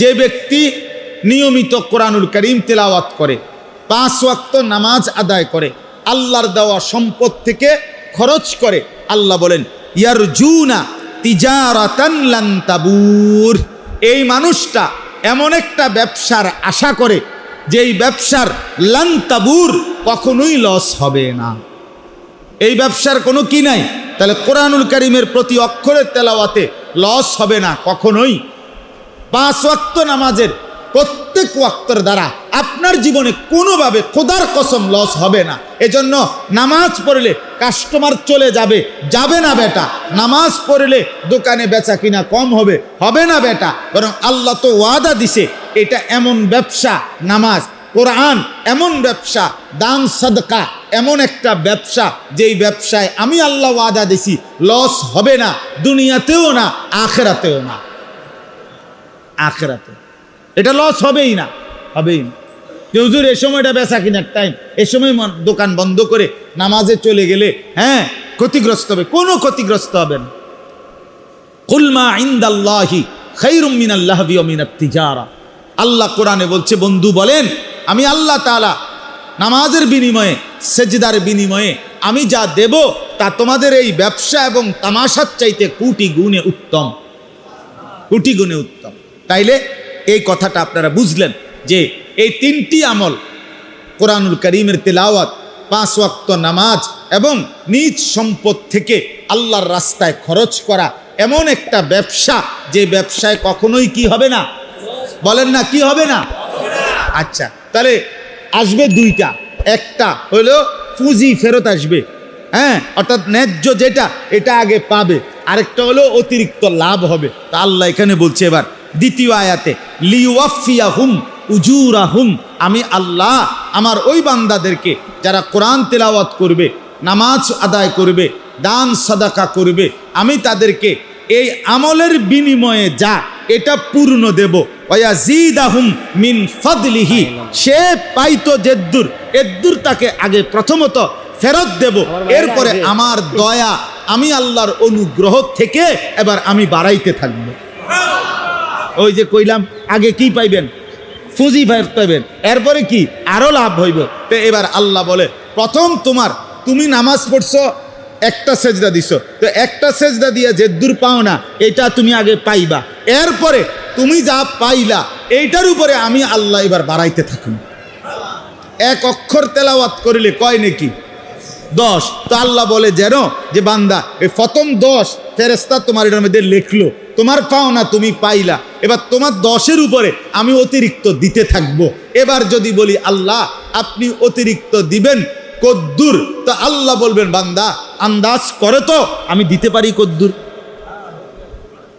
যে ব্যক্তি নিয়মিত কোরআনুল করিম তেলাওয়াত করে, পাঁচ ওয়াক্ত নামাজ আদায় করে, আল্লাহর দেওয়া সম্পদ থেকে খরচ করে, আল্লাহ বলেন ইয়ার জুনা তিজারাতান লান তাবুর। এই মানুষটা এমন একটা ব্যবসার আশা করে যে এই ব্যবসার লান তাবুর কখনোই লস হবে না। এই ব্যবসার কোনো কি নাই? তাহলে কোরআনুল করিমের প্রতি অক্ষরের তেলাওয়াতে লস হবে না, কখনোই। পাঁচ ওয়াক্ত নামাজের প্রত্যেক ওয়াক্তর দ্বারা আপনার জীবনে কোনোভাবে খোদার কসম লস হবে না। এজন্য নামাজ পড়লে কাস্টমার চলে যাবে। যাবে না বেটা। নামাজ পড়লে দোকানে বেচা কিনা কম হবে। হবে না বেটা। বরং আল্লাহ তো ওয়াদা দিছে, এটা এমন ব্যবসা, নামাজ, কোরআন এমন ব্যবসা, দান, সদকা এমন একটা ব্যবসা, যেই ব্যবসায় আমি আল্লাহ ওয়াদা দিছি লস হবে না, দুনিয়াতেও না, আখেরাতেও না। আখেরাতে। এটা লস হবেই না। হবেই না। হুজুর, এ সময়টা বেচা কিনার টাইম এ সময় দোকান বন্ধ করে নামাজে চলে গেলে হ্যাঁ ক্ষতিগ্রস্ত হবে। কোনো ক্ষতিগ্রস্ত হবে না। কুলমা ইন্দাল্লাহি খৈরুম মিনাল্লাহ মিনাত তিজারা। আল্লাহ কোরআনে বলছে, বন্ধু বলেন, আমি আল্লাহ তাআলা নামাজের বিনিময়ে, সেজদার বিনিময়ে আমি যা দেব তা তোমাদের এই ব্যবসা এবং তামাশার চাইতে কোটি গুণে উত্তম। কোটি গুণে উত্তম। তাইলে এই কথাটা আপনারা বুঝলেন যে এই তিনটি আমল কোরআনুল করিমের তেলাওয়াত, পাঁচ ওয়াক্ত নামাজ এবং নিজ সম্পদ থেকে আল্লাহর রাস্তায় খরচ করা এমন একটা ব্যবসা, যে ব্যবসায় কখনোই কি হবে না? বলেন না কি হবে না? আচ্ছা তাহলে আসবে দুইটা। একটা হলো পুঁজি ফেরত আসবে হ্যাঁ? অর্থাৎ ন্যায্য যেটা, এটা আগে পাবে। আরেকটা হলো অতিরিক্ত লাভ হবে। তা আল্লাহ এখানে বলছে এবার দ্বিতীয় আয়াতে লিওয়াফিয়া হুম উজুরা হুম আমি আল্লাহ আমার ওই বান্দাদেরকে যারা কোরআন তেলাওয়াত করবে নামাজ আদায় করবে দান সাদাকা করবে আমি তাদেরকে এই আমলের বিনিময়ে যা এটা পূর্ণ দেব। ওয়াজিদাহুম মিন ফাদলিহি। সে পাইতো জেদ্দুর এদ্দুর তাকে আগে প্রথমত ফেরত দেব। এরপরে আমার দয়া আমি আল্লাহর অনুগ্রহ থেকে এবার আমি বাড়াইতে থাকব। ওই যে কইলাম, আগে কি পাইবেন? ফুজি ফেরত পাইবেন এরপরে কি? আরও লাভ হইব। তো এবার আল্লাহ বলে, প্রথম তোমার, তুমি নামাজ পড়ছো, একটা সেজদা দিছ। তো একটা সেজদা দিয়ে যে দূর পাও না, এটা তুমি আগে পাইবা। এরপরে তুমি যা পাইলা, এইটার উপরে আমি আল্লাহ এবার বাড়াইতে থাকুন। এক অক্ষর তেলাওয়াত করিলে কয় নাকি? দশ। তো আল্লাহ বলে, যেন যে বান্দা, এই প্রথম দশ ফেরেস্তা তোমার এটার মধ্যে লেখলো তোমার পাও না তুমি পাইলা। এবার তোমার দশের উপরে আমি অতিরিক্ত দিতে থাকব। এবার যদি বলি, আল্লাহ, আপনি অতিরিক্ত দিবেন কদ্দুর। তো আল্লাহ বলবেন, বান্দা, আন্দাজ করে তো, আমি দিতে পারি কদ্দুর।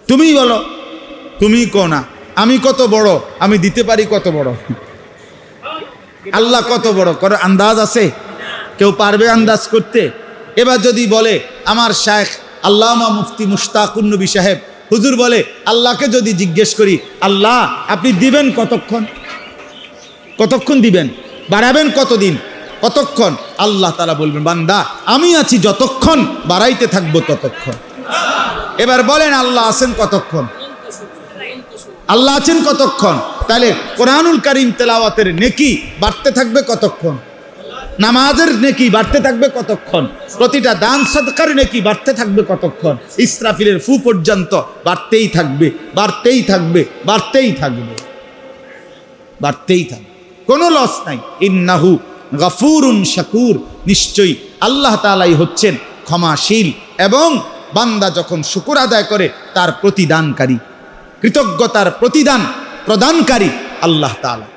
তুমিই বলো তুমি কো না, আমি কত বড়, আমি দিতে পারি কত বড়? আল্লাহ কত বড়, করে আন্দাজ আছে? কেউ পারবে আন্দাজ করতে? এবার যদি বলে, আমার শায়েখ আল্লামা মুফতি মুশতাকুন নবী সাহেব হুজুর বলে, আল্লাহকে যদি জিজ্ঞেস করি, আল্লাহ, আপনি দিবেন কতক্ষণ? কতক্ষণ দিবেন? বাড়াবেন কতদিন? কতক্ষণ? আল্লাহ তারা বলবেন, বান্দা, আমি আছি যতক্ষণ, বাড়াইতে থাকব ততক্ষণ। এবার বলেন, আল্লাহ আছেন কতক্ষণ? আল্লাহ আছেন কতক্ষণ? তাহলে কোরআনুল করিম তেলাওয়াতের নেকি বাড়তে থাকবে কতক্ষণ? নামাজের নেকি বাড়তে থাকবে কতক্ষণ? প্রতিটা দান সদকার নেকি বাড়তে থাকবে কতক্ষণ? ইসরাফিলের ফু পর্যন্ত বাড়তেই থাকবে বাড়তেই থাকবে বাড়তেই থাকবে। বাড়তেই থাকবে। কোনো লস নাই। ইন্নাহু গফুরুন শাকুর। নিশ্চয়ই আল্লাহ তালাই হচ্ছেন ক্ষমাশীল এবং বান্দা যখন শুকুর আদায় করে, তার প্রতিদানকারী, কৃতজ্ঞতার প্রতিদান প্রদানকারী আল্লাহ তালা